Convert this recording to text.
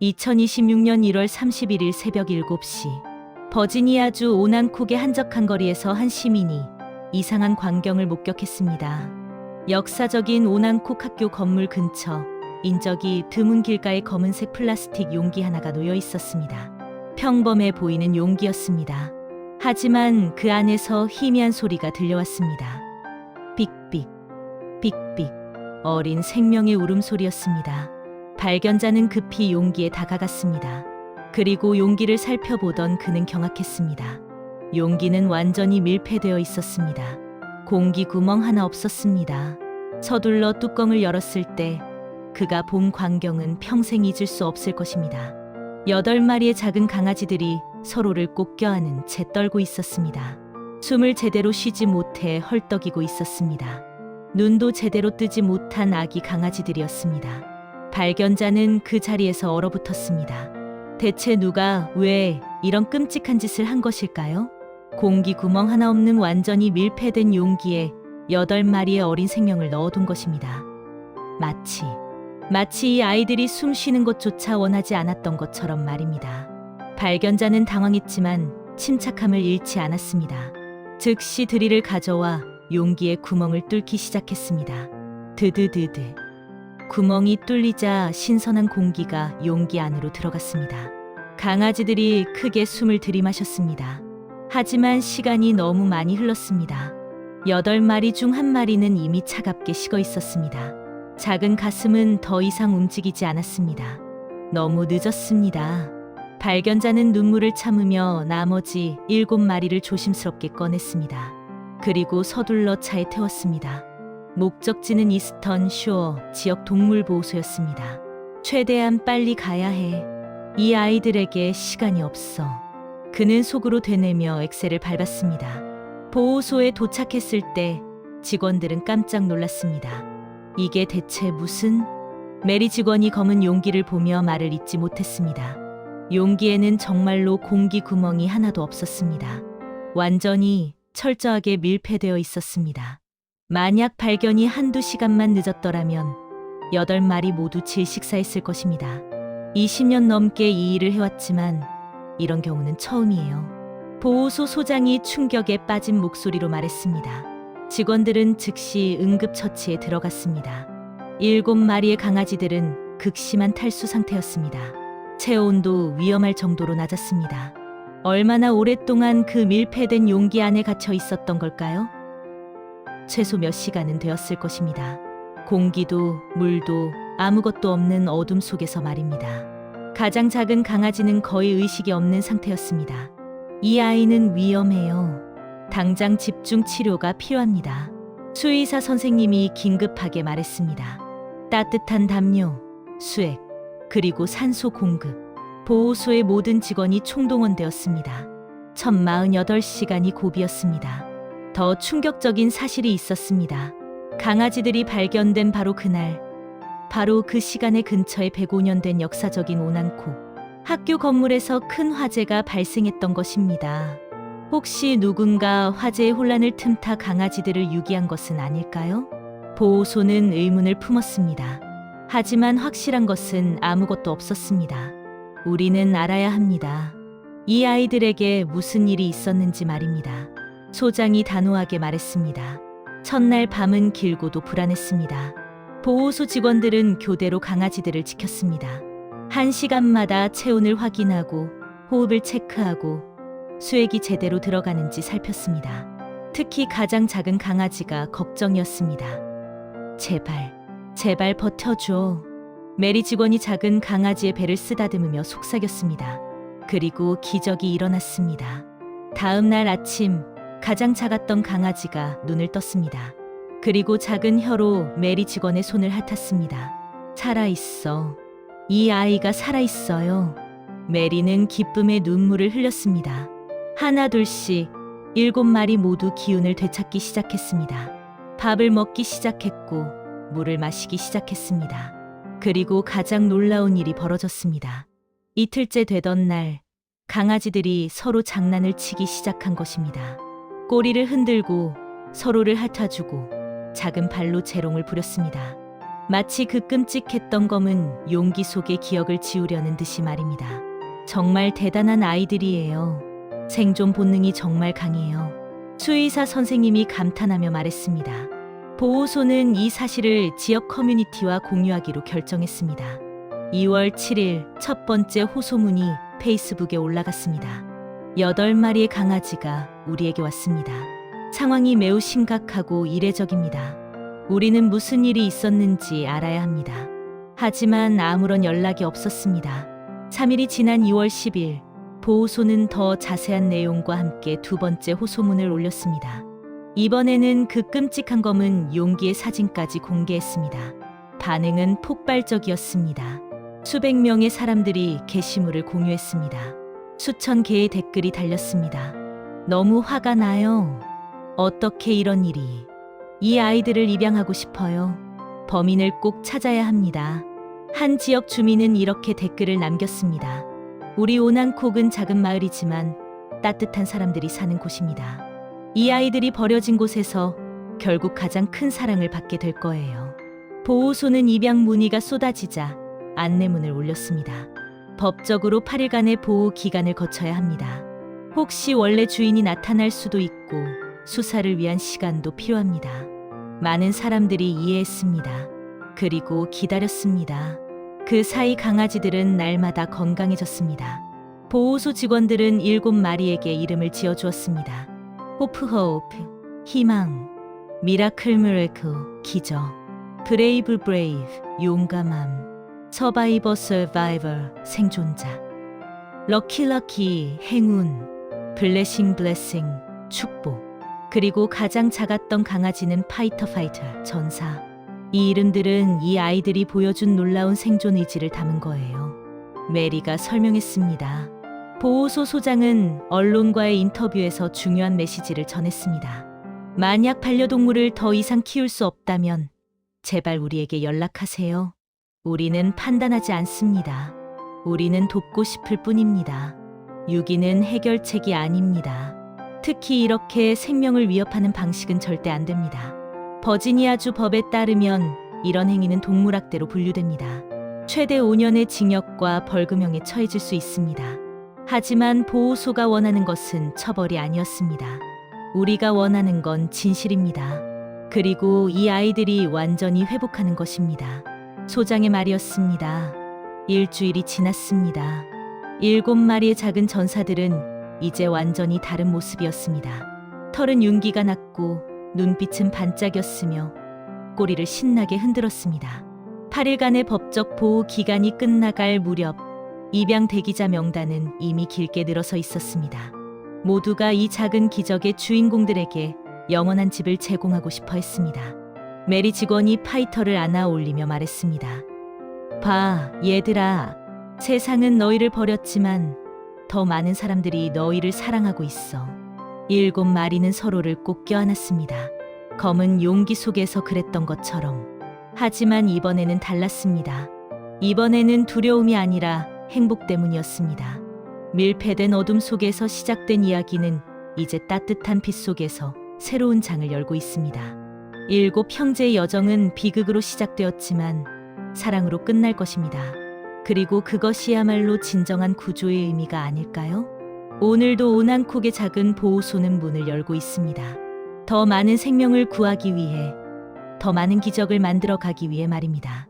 2026년 1월 31일 새벽 7시 버지니아주 오난쿡의 한적한 거리에서 한 시민이 이상한 광경을 목격했습니다. 역사적인 오난쿡 학교 건물 근처 인적이 드문 길가에 검은색 플라스틱 용기 하나가 놓여 있었습니다. 평범해 보이는 용기였습니다. 하지만 그 안에서 희미한 소리가 들려왔습니다. 삑삑, 삑삑, 어린 생명의 울음소리였습니다. 발견자는 급히 용기에 다가갔습니다. 그리고 용기를 살펴보던 그는 경악했습니다. 용기는 완전히 밀폐되어 있었습니다. 공기 구멍 하나 없었습니다. 서둘러 뚜껑을 열었을 때 그가 본 광경은 평생 잊을 수 없을 것입니다. 여덟 마리의 작은 강아지들이 서로를 꼭 껴안은 채 떨고 있었습니다. 숨을 제대로 쉬지 못해 헐떡이고 있었습니다. 눈도 제대로 뜨지 못한 아기 강아지들이었습니다. 발견자는 그 자리에서 얼어붙었습니다. 대체 누가 왜 이런 끔찍한 짓을 한 것일까요? 공기 구멍 하나 없는 완전히 밀폐된 용기에 여덟 마리의 어린 생명을 넣어둔 것입니다. 마치 마치 이 아이들이 숨 쉬는 것조차 원하지 않았던 것처럼 말입니다. 발견자는 당황했지만 침착함을 잃지 않았습니다. 즉시 드릴을 가져와 용기의 구멍을 뚫기 시작했습니다. 드드드드. 구멍이 뚫리자 신선한 공기가 용기 안으로 들어갔습니다. 강아지들이 크게 숨을 들이마셨습니다. 하지만 시간이 너무 많이 흘렀습니다. 여덟 마리 중 한 마리는 이미 차갑게 식어 있었습니다. 작은 가슴은 더 이상 움직이지 않았습니다. 너무 늦었습니다. 발견자는 눈물을 참으며 나머지 일곱 마리를 조심스럽게 꺼냈습니다. 그리고 서둘러 차에 태웠습니다. 목적지는 이스턴 쇼어 지역 동물 보호소였습니다. 최대한 빨리 가야 해. 이 아이들에게 시간이 없어. 그는 속으로 되뇌며 엑셀을 밟았습니다. 보호소에 도착했을 때 직원들은 깜짝 놀랐습니다. 이게 대체 무슨? 메리 직원이 검은 용기를 보며 말을 잇지 못했습니다. 용기에는 정말로 공기 구멍이 하나도 없었습니다. 완전히 철저하게 밀폐되어 있었습니다. 만약 발견이 한두 시간만 늦었더라면 여덟 마리 모두 질식사했을 것입니다. 20년 넘게 이 일을 해왔지만 이런 경우는 처음이에요. 보호소 소장이 충격에 빠진 목소리로 말했습니다. 직원들은 즉시 응급처치에 들어갔습니다. 일곱 마리의 강아지들은 극심한 탈수 상태였습니다. 체온도 위험할 정도로 낮았습니다. 얼마나 오랫동안 그 밀폐된 용기 안에 갇혀 있었던 걸까요? 최소 몇 시간은 되었을 것입니다. 공기도 물도 아무것도 없는 어둠 속에서 말입니다. 가장 작은 강아지는 거의 의식이 없는 상태였습니다. 이 아이는 위험해요. 당장 집중 치료가 필요합니다. 수의사 선생님이 긴급하게 말했습니다. 따뜻한 담요, 수액, 그리고 산소 공급. 보호소의 모든 직원이 총동원되었습니다. 1048시간이 고비였습니다. 더 충격적인 사실이 있었습니다. 강아지들이 발견된 바로 그날, 바로 그 시간의 근처에 105년 된 역사적인 오난코 학교 건물에서 큰 화재가 발생했던 것입니다. 혹시 누군가 화재의 혼란을 틈타 강아지들을 유기한 것은 아닐까요? 보호소는 의문을 품었습니다. 하지만 확실한 것은 아무것도 없었습니다. 우리는 알아야 합니다. 이 아이들에게 무슨 일이 있었는지 말입니다. 소장이 단호하게 말했습니다. 첫날 밤은 길고도 불안했습니다. 보호소 직원들은 교대로 강아지들을 지켰습니다. 한 시간마다 체온을 확인하고 호흡을 체크하고 수액이 제대로 들어가는지 살폈습니다. 특히 가장 작은 강아지가 걱정이었습니다. 제발, 제발 버텨줘. 메리 직원이 작은 강아지의 배를 쓰다듬으며 속삭였습니다. 그리고 기적이 일어났습니다. 다음 날 아침 가장 작았던 강아지가 눈을 떴습니다. 그리고 작은 혀로 메리 직원의 손을 핥았습니다. 살아있어. 이 아이가 살아있어요. 메리는 기쁨의 눈물을 흘렸습니다. 하나 둘씩 일곱 마리 모두 기운을 되찾기 시작했습니다. 밥을 먹기 시작했고 물을 마시기 시작했습니다. 그리고 가장 놀라운 일이 벌어졌습니다. 이틀째 되던 날 강아지들이 서로 장난을 치기 시작한 것입니다. 꼬리를 흔들고 서로를 핥아주고 작은 발로 재롱을 부렸습니다. 마치 그 끔찍했던 검은 용기 속에 기억을 지우려는 듯이 말입니다. 정말 대단한 아이들이에요. 생존 본능이 정말 강해요. 수의사 선생님이 감탄하며 말했습니다. 보호소는 이 사실을 지역 커뮤니티와 공유하기로 결정했습니다. 2월 7일 첫 번째 호소문이 페이스북에 올라갔습니다. 8마리의 강아지가 우리에게 왔습니다. 상황이 매우 심각하고 이례적입니다. 우리는 무슨 일이 있었는지 알아야 합니다. 하지만 아무런 연락이 없었습니다. 3일이 지난 2월 10일 보호소는 더 자세한 내용과 함께 두 번째 호소문을 올렸습니다. 이번에는 그 끔찍한 검은 용기의 사진까지 공개했습니다. 반응은 폭발적이었습니다. 수백 명의 사람들이 게시물을 공유했습니다. 수천 개의 댓글이 달렸습니다. 너무 화가 나요. 어떻게 이런 일이. 이 아이들을 입양하고 싶어요. 범인을 꼭 찾아야 합니다. 한 지역 주민은 이렇게 댓글을 남겼습니다. 우리 오난콕은 작은 마을이지만 따뜻한 사람들이 사는 곳입니다. 이 아이들이 버려진 곳에서 결국 가장 큰 사랑을 받게 될 거예요. 보호소는 입양 문의가 쏟아지자 안내문을 올렸습니다. 법적으로 8일간의 보호 기간을 거쳐야 합니다. 혹시 원래 주인이 나타날 수도 있고 수사를 위한 시간도 필요합니다. 많은 사람들이 이해했습니다. 그리고 기다렸습니다. 그 사이 강아지들은 날마다 건강해졌습니다. 보호소 직원들은 일곱 마리에게 이름을 지어주었습니다. 호프 호프, 희망, 미라클 미라클, 기적, 브레이브 브레이브, 용감함, 서바이버 서바이버, 생존자, 럭키 럭키, 행운, 블레싱 블레싱, 축복, 그리고 가장 작았던 강아지는 파이터 파이터, 전사. 이 이름들은 이 아이들이 보여준 놀라운 생존 의지를 담은 거예요. 메리가 설명했습니다. 보호소 소장은 언론과의 인터뷰에서 중요한 메시지를 전했습니다. 만약 반려동물을 더 이상 키울 수 없다면 제발 우리에게 연락하세요. 우리는 판단하지 않습니다. 우리는 돕고 싶을 뿐입니다. 유기는 해결책이 아닙니다. 특히 이렇게 생명을 위협하는 방식은 절대 안 됩니다. 버지니아주 법에 따르면 이런 행위는 동물학대로 분류됩니다. 최대 5년의 징역과 벌금형에 처해질 수 있습니다. 하지만 보호소가 원하는 것은 처벌이 아니었습니다. 우리가 원하는 건 진실입니다. 그리고 이 아이들이 완전히 회복하는 것입니다. 소장의 말이었습니다. 일주일이 지났습니다. 일곱 마리의 작은 전사들은 이제 완전히 다른 모습이었습니다. 털은 윤기가 났고 눈빛은 반짝였으며 꼬리를 신나게 흔들었습니다. 8일간의 법적 보호 기간이 끝나갈 무렵 입양 대기자 명단은 이미 길게 늘어서 있었습니다. 모두가 이 작은 기적의 주인공들에게 영원한 집을 제공하고 싶어 했습니다. 메리 직원이 파이터를 안아 올리며 말했습니다. 봐, 얘들아. 세상은 너희를 버렸지만 더 많은 사람들이 너희를 사랑하고 있어. 일곱 마리는 서로를 꼭 껴안았습니다. 검은 용기 속에서 그랬던 것처럼. 하지만 이번에는 달랐습니다. 이번에는 두려움이 아니라 행복 때문이었습니다. 밀폐된 어둠 속에서 시작된 이야기는 이제 따뜻한 빛 속에서 새로운 장을 열고 있습니다. 일곱 형제의 여정은 비극으로 시작되었지만 사랑으로 끝날 것입니다. 그리고 그것이야말로 진정한 구조의 의미가 아닐까요? 오늘도 오난콕의 작은 보호소는 문을 열고 있습니다. 더 많은 생명을 구하기 위해, 더 많은 기적을 만들어 가기 위해 말입니다.